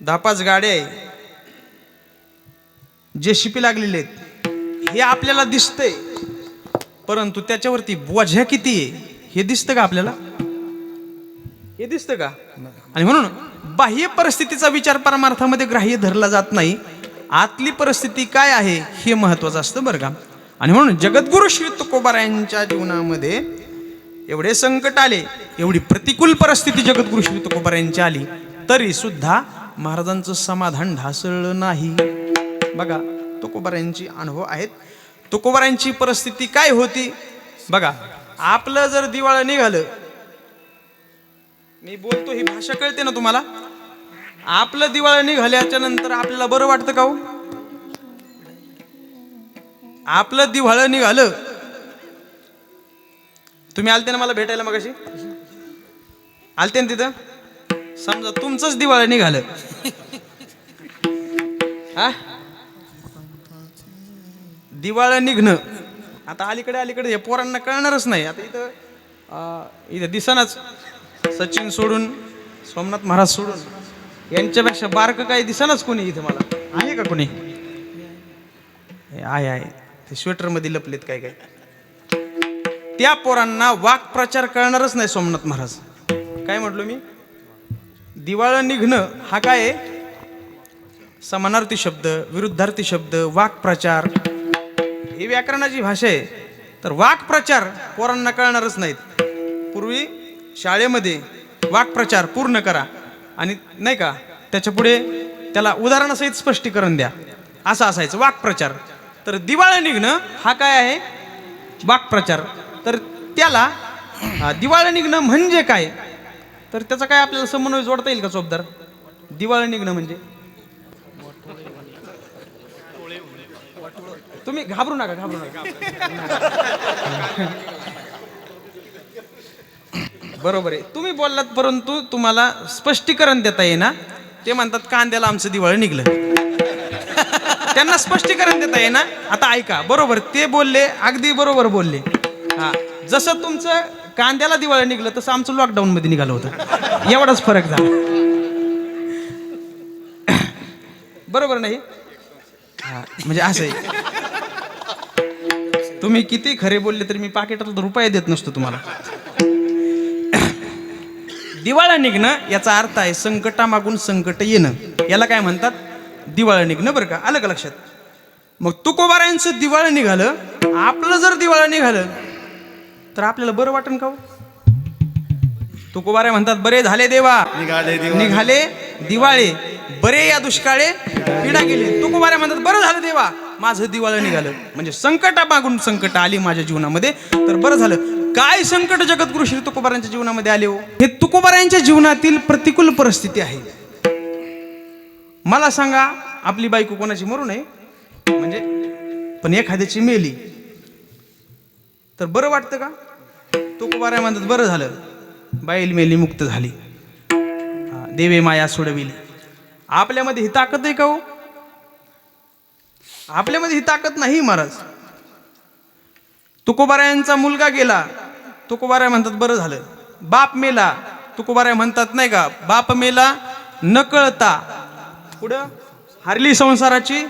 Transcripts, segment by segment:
दहा पाच गाड्या आहे. जे शिपी लागलेले आहेत हे आपल्याला दिसतंय. परंतु त्याच्यावरती बोझ्या किती आहे हे दिसतं का आपल्याला? हे दिसतं का? आणि म्हणून बाह्य परिस्थितीचा विचार परमार्थामध्ये ग्राह्य धरला जात नाही. आतली परिस्थिती काय आहे हे महत्वाचं असतं बरं का? आणि म्हणून जगद्गुरु श्री तुकोबारायांच्या जीवनामध्ये एवढे संकट आले एवढी प्रतिकूल परिस्थिती जगद्गुरु श्री तुकोबारायांची आली तरी सुद्धा महाराजांचं समाधान ढासळलं नाही. बघा तुकोबाऱ्यांची अनुभव आहेत. तुकोबाऱ्यांची परिस्थिती काय होती? बघा आपलं जर दिवाळं निघालं मी बोलतो ही भाषा कळते ना तुम्हाला? आपलं दिवाळं निघाल्याच्या नंतर आपल्याला बरं वाटतं का हो? आपलं दिवाळं निघालं. तुम्ही आलते ना मला भेटायला मग आलते ना तिथं? समजा तुमचंच दिवाळं निघालं. हा? दिवाळं निघणं. आता अलीकडे अलीकडे हे पोरांना कळणारच नाही. आता इथं इथं दिसनाच. सचिन सोडून सोमनाथ महाराज सोडून. यांच्यापेक्षा बारकं काही दिसनाच कोणी इथं मला. आहे का कोणी? आहे आहे. ते स्वेटरमध्ये लपलेत काय काय. त्या पोरांना वाक प्रचार कळणारच नाही सोमनाथ महाराज. काय म्हटलो मी? दिवाळं निघणं हा काय? आहे समानार्थी शब्द विरुद्धार्थी शब्द वाक्प्रचार ही व्याकरणाची भाषा आहे. तर वाक्प्रचार पोरांना कळणारच नाहीत. पूर्वी शाळेमध्ये वाक्प्रचार पूर्ण करा आणि नाही का? त्याच्या पुढे त्याला उदाहरणासहित स्पष्टीकरण द्या. असं असायचं वाक्प्रचार तर दिवाळं निघणं हा काय आहे? वाक्प्रचार तर त्याला दिवाळा दिवाळं निघणं म्हणजे काय? तर त्याचा काय आपल्याला समन्वय जोडता येईल का चोपदार? दिवाळं निघणं म्हणजे? तुम्ही घाबरू नका घाबरू नका. बरोबर आहे. तुम्ही बोललात परंतु तुम्हाला स्पष्टीकरण देता येईना. ते म्हणतात कांद्याला आमचं दिवाळं निघलं. त्यांना स्पष्टीकरण देता येईना. आता ऐका बरोबर ते बोलले अगदी बरोबर बोलले. हा जसं तुमचं कांद्याला दिवाळी निघलं तसं आमचं लॉकडाऊन मध्ये निघालं होतं. एवढाच फरक झाला. बरोबर नाही? म्हणजे असं आहे. तुम्ही किती खरे बोलले तरी मी पाकिटातला रुपये देत नसतो तुम्हाला. दिवाळा निघणं याचा अर्थ आहे संकटामागून संकट येणं. याला काय म्हणतात? दिवाळा निघणं बरं का? आलं का लक्षात? मग तुकोबारायांचं दिवाळं निघालं आपलं जर दिवाळं निघालं तर आपल्याला बरं वाटन का हो? तुकोबारे म्हणतात बरे झाले देवा. निघाले दिवा- निघाले दिवाळे. बरे या दुष्काळे पिढा गेली. तुकोबारे म्हणतात बरं झालं देवा. माझं दिवाळं निघालं. म्हणजे संकटा मागून संकट आली माझ्या जीवनामध्ये. तर बरं झालं. काय संकट जगद्गुरु श्री तुकोबारांच्या जीवनामध्ये आले हो? हे तुकोबारांच्या जीवनातील प्रतिकूल परिस्थिती आहे. मला सांगा आपली बायको कोणाची मरू नये? म्हणजे पण एखाद्याची मेली. तर बरं वाटतं का? तुकोबाराय म्हणतात बरं झालं. बाईल मेली मुक्त झाली. देवे माया सोडविली. आपल्यामध्ये ही ताकद आहे का हो? आपल्यामध्ये ही ताकद नाही महाराज. तुकोबारायांचा मुलगा गेला. तुकोबाराय म्हणतात बरं झालं. बाप मेला. तुकोबाराय म्हणतात नाही का? बाप मेला न कळता. पुढं हरली संसाराची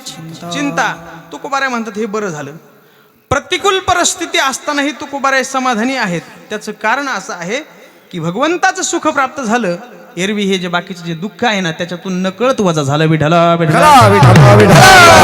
चिंता. तुकोबाराय म्हणतात हे बरं झालं. प्रतिकूल परिस्थिती असतानाही तुकोबाराय समाधानी आहेत. त्याचं कारण असं आहे की भगवंताचं सुख प्राप्त झालं एरवी हे जे बाकीचे जे दुःख आहे ना त्याच्यातून नकळत वजा झालं विठाला विठाला विठला